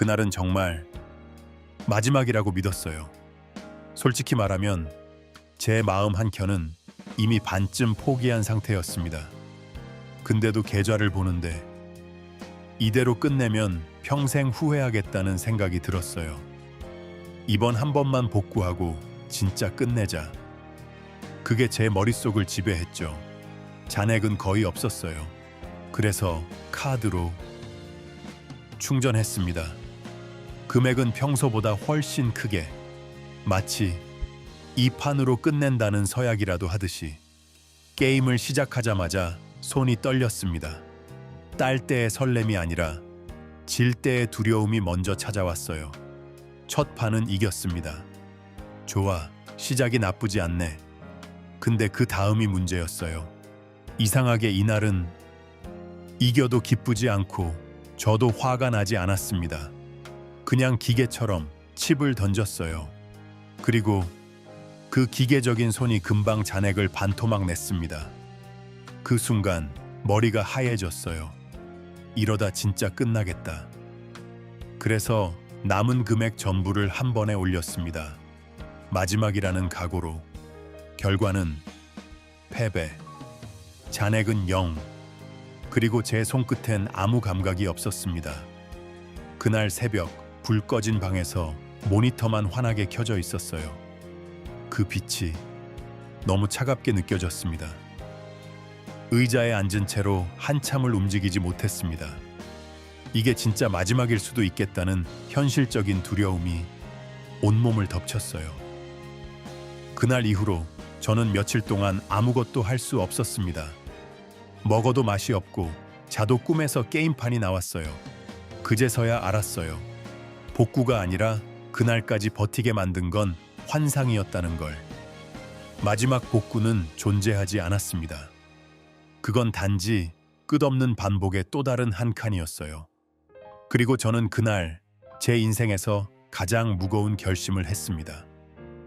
그날은 정말 마지막이라고 믿었어요. 솔직히 말하면 제 마음 한켠은 이미 반쯤 포기한 상태였습니다. 근데도 계좌를 보는데 이대로 끝내면 평생 후회하겠다는 생각이 들었어요. 이번 한 번만 복구하고 진짜 끝내자. 그게 제 머릿속을 지배했죠. 잔액은 거의 없었어요. 그래서 카드로 충전했습니다. 금액은 평소보다 훨씬 크게 마치 이 판으로 끝낸다는 서약이라도 하듯이 게임을 시작하자마자 손이 떨렸습니다. 딸 때의 설렘이 아니라 질 때의 두려움이 먼저 찾아왔어요. 첫 판은 이겼습니다. 좋아, 시작이 나쁘지 않네. 근데 그 다음이 문제였어요. 이상하게 이날은 이겨도 기쁘지 않고 저도 화가 나지 않았습니다. 그냥 기계처럼 칩을 던졌어요. 그리고 그 기계적인 손이 금방 잔액을 반토막 냈습니다. 그 순간 머리가 하얘졌어요. 이러다 진짜 끝나겠다. 그래서 남은 금액 전부를 한 번에 올렸습니다. 마지막이라는 각오로. 결과는 패배. 잔액은 0. 그리고 제 손끝엔 아무 감각이 없었습니다. 그날 새벽 불 꺼진 방에서 모니터만 환하게 켜져 있었어요. 그 빛이 너무 차갑게 느껴졌습니다. 의자에 앉은 채로 한참을 움직이지 못했습니다. 이게 진짜 마지막일 수도 있겠다는 현실적인 두려움이 온몸을 덮쳤어요. 그날 이후로 저는 며칠 동안 아무것도 할 수 없었습니다. 먹어도 맛이 없고 자도 꿈에서 게임판이 나왔어요. 그제서야 알았어요. 복구가 아니라 그날까지 버티게 만든 건 환상이었다는 걸. 마지막 복구는 존재하지 않았습니다. 그건 단지 끝없는 반복의 또 다른 한 칸이었어요. 그리고 저는 그날 제 인생에서 가장 무거운 결심을 했습니다.